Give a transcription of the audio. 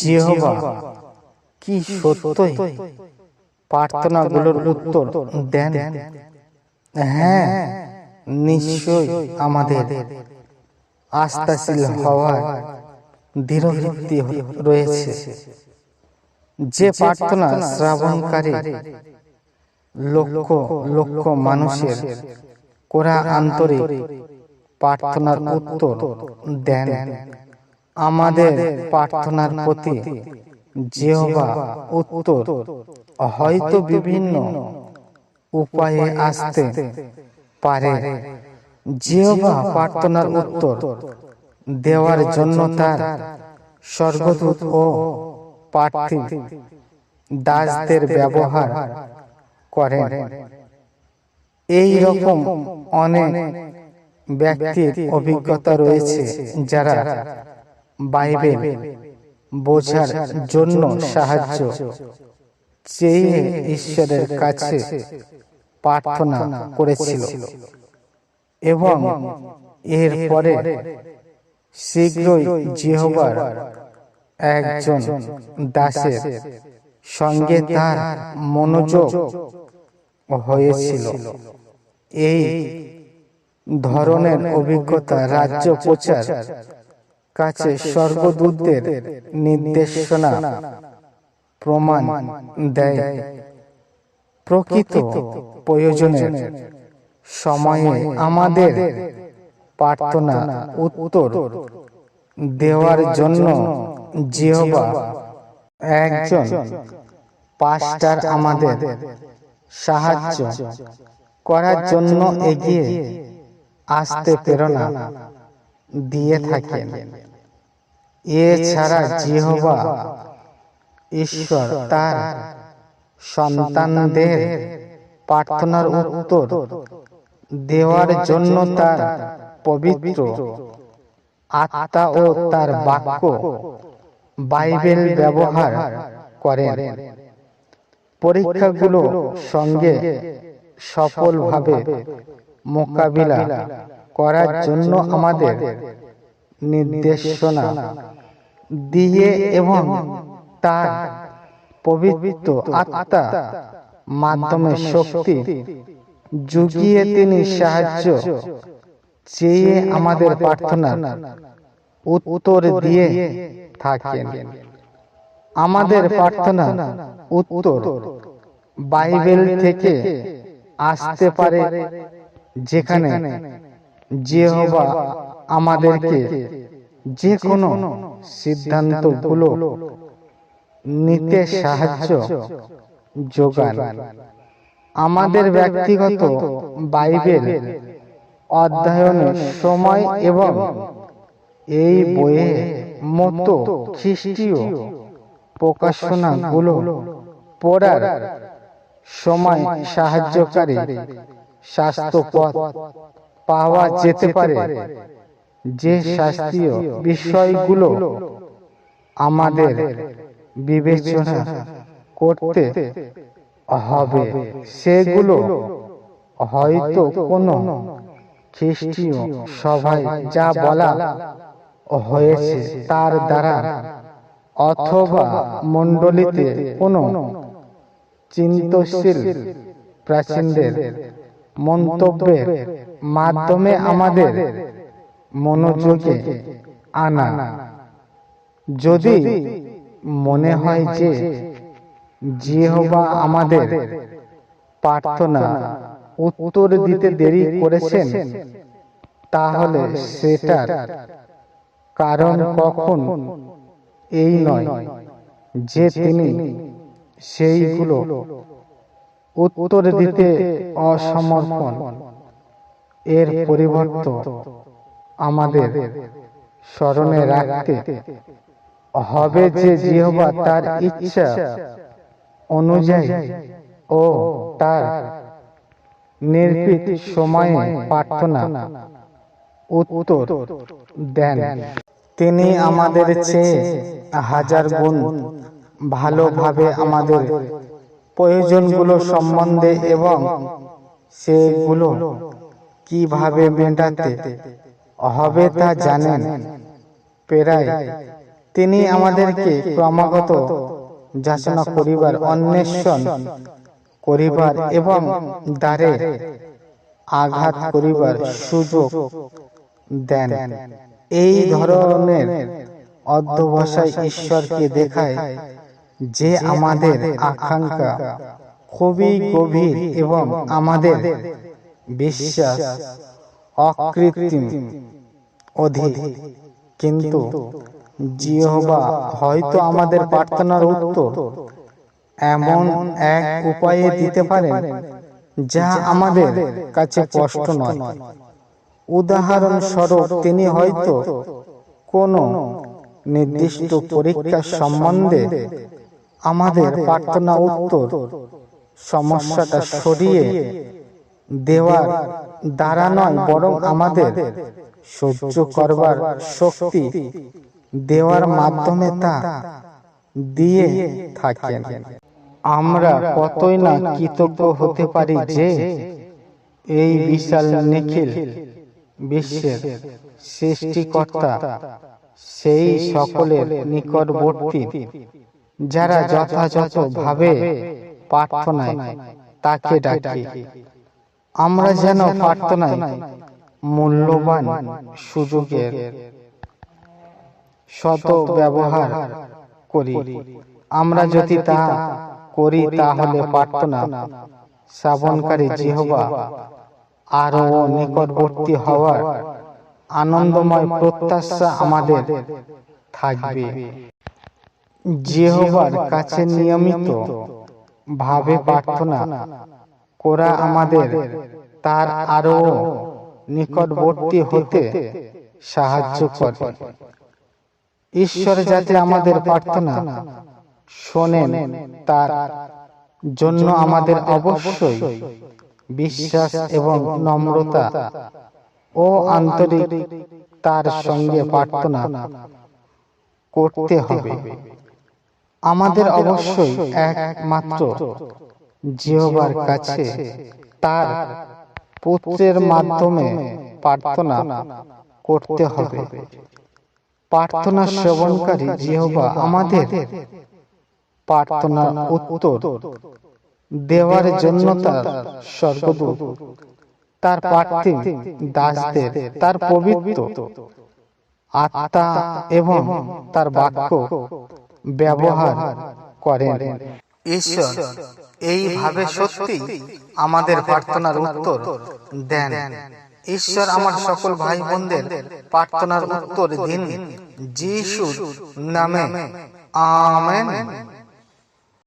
যেহবা কি সত্যই? প্রার্থনাগুলোর উত্তর দেন। হ্যাঁ নিশ্চয় আমাদের আস্থাশীল হওয়ার দৃঢ়ভিত্তি রয়েছে। যে প্রার্থনা শ্রাবণকারী লক্ষ লক্ষ মানুষের কোরা আন্তরিক প্রার্থনার উত্তর দেন। আমাদের প্রার্থনার প্রতি যেহবা উত্তর হয়তো বিভিন্ন উপায়ে আসতে পারে। যেহবা প্রার্থনার উত্তর দেওয়ার জন্য তার স্বর্গদূত ও প্রার্থী দাসদের ব্যবহার করেন। এই রকম অনেক ব্যক্তির অভিজ্ঞতা রয়েছে যারা বাইবেল বোঝার জন্য সাহায্য। চেয়ে ঈশ্বরের কাছে প্রার্থনা করেছিল। এবং এরপরে শীঘ্রই জিহবার একজন দাসের সঙ্গে তার মনোযোগ হয়েছিল। এই ধরনের অভিজ্ঞতা রাজ্য প্রচার কাছে স্বর্গদূতদের নির্দেশনা প্রমাণ দেয়। প্রকৃত প্রয়োজনের সময়ে আমাদের প্রার্থনা উত্তর দেওয়ার জন্য জিহবা একজন পাস্টার আমাদের সাহায্য করার জন্য এগিয়ে আসতে প্রেরণা দিয়ে থাকেন। এছাড়া জিহবা ঈশ্বর তার সন্তানদের প্রার্থনার উত্তর দেওয়ার জন্য তার পবিত্র আত্মা ও তার বাক্য বাইবেল ব্যবহার করেন। পরীক্ষাগুলো সঙ্গে সফলভাবে মোকাবিলা করার জন্য আমাদের নির্দেশনা দিয়ে এবং তার পবিত্র আত্মা মাধ্যমে শক্তি যুগিয়ে তিনি সাহায্য চেয়ে আমাদের প্রার্থনা উত্তর দিয়ে থাকেন। আমাদের প্রার্থনা উত্তর। বাইবেল থেকে আসতে পারে যেখানে যেহবা আমাদেরকে যে কোনো সিদ্ধান্তগুলো নিতে সাহায্য যোগান। আমাদের ব্যক্তিগত বাইবেল অধ্যয়নের সময় এবং এই বইয়ে মতো খ্রিস্টীয় প্রকাশনাগুলো পড়ার সময় সাহায্যকারী স্বাস্থ্যপথ পাওয়া যেতে পারে। যে শাস্ত্রীয় বিষয়গুলো আমাদের বিবেচনা করতে হবে। সেগুলো হয়তো কোনো খ্রিস্টীয় সভায় যা বলা হয়েছে তার দ্বারা অথবা মণ্ডলীতে কোনো চিন্তশীল প্রাচীনদের মন্তব্যের মাধ্যমে আমাদের মনোযোগে আনা। যদি মনে হয় যে জিহবা আমাদের প্রার্থনা উত্তর দিতে দেরি করেছেন, তাহলে সেটার কারণ কখন? এই নয় যে তিনি সেইগুলো উত্তর দিতে অসমর্পণ। এর পরিবর্ত আমাদের স্মরণে রাখতে হবে যে জিহবা তার ইচ্ছা অনুযায়ী ও তার নির্ভীত সময়ে প্রার্থনা উত্তর দেন। তিনি আমাদের চেয়ে হাজার গুণ ভালোভাবে আমাদের প্রয়োজনগুলো সম্বন্ধে এবং সেগুলো কীভাবে মেটাতে হবে তা জানেন। প্রায় তিনি আমাদেরকে ক্রমাগত যাচনা করিবার, অন্বেষণ করিবার এবং দ্বারে আঘাত করিবার সুযোগ দেন। এই ধরনের অধ্যবসায় ঈশ্বরকে দেখায় যে আমাদের আকাঙ্ক্ষা খুবই গভীর এবং আমাদের বিশ্বাস অকৃত্রিম অধিক কিন্তু জিহবা হয়তো আমাদের প্রার্থনার উত্তর। এমন এক উপায়ে দিতে পারেন যা আমাদের কাছে কষ্ট নয়। উদাহরণস্বরূপ তিনি হয়তো কোনো নির্দিষ্ট পরীক্ষার সম্বন্ধে আমাদের প্রার্থনা উত্তর সমস্যাটা সরিয়ে দেওয়ার দ্বারা নয় বরং আমাদের সহ্য করবার শক্তি দেওয়ার মাধ্যমে তা দিয়ে থাকেন। আমরা কতই না কৃতজ্ঞ হতে পারি যে এই বিশাল নিখিল বিশ্বের সৃষ্টিকর্তা সেই সকলের নিকটবর্তী। যারা যথাযথ ভাবে প্রার্থনায় তাকে ডাকি। আমরা যেন প্রার্থনায় মূল্যবান সুযোগের শত ব্যবহার করি। আমরা যদি তা করি তাহলে প্রার্থনা শ্রাবণকারী জিহবা আরও নিকটবর্তী হওয়ার আনন্দময় প্রত্যাশা আমাদের থাকবে। জেহোবার কাছে নিয়মিত ভাবে প্রার্থনা করা আমাদের তার আরও নিকটবর্তী হতে সাহায্য করে। ঈশ্বর যাতে আমাদের প্রার্থনা শোনেন তার জন্য আমাদের অবশ্যই বিশ্বাস এবং নম্রতা ও আন্তরিক তার সঙ্গে প্রার্থনা করতে হবে। আমাদের অবশ্যই একমাত্র জিহবার কাছে তার পুত্রের মাধ্যমে প্রার্থনা করতে হবে। প্রার্থনা শ্রবণকারী জিহবা আমাদের প্রার্থনা উত্তর দেওয়ার জন্য তার স্বর্গদূত তার পার্থিব দাসদের তার পবিত্র আত্মা এবং তার বাক্য। ব্যবহার করেন। ঈশ্বর, এইভাবে সত্যি আমাদের প্রার্থনার উত্তর দেন। ঈশ্বর আমার সকল ভাই বোনদের প্রার্থনার উত্তর দিন। যিশুর নামে। আমেন।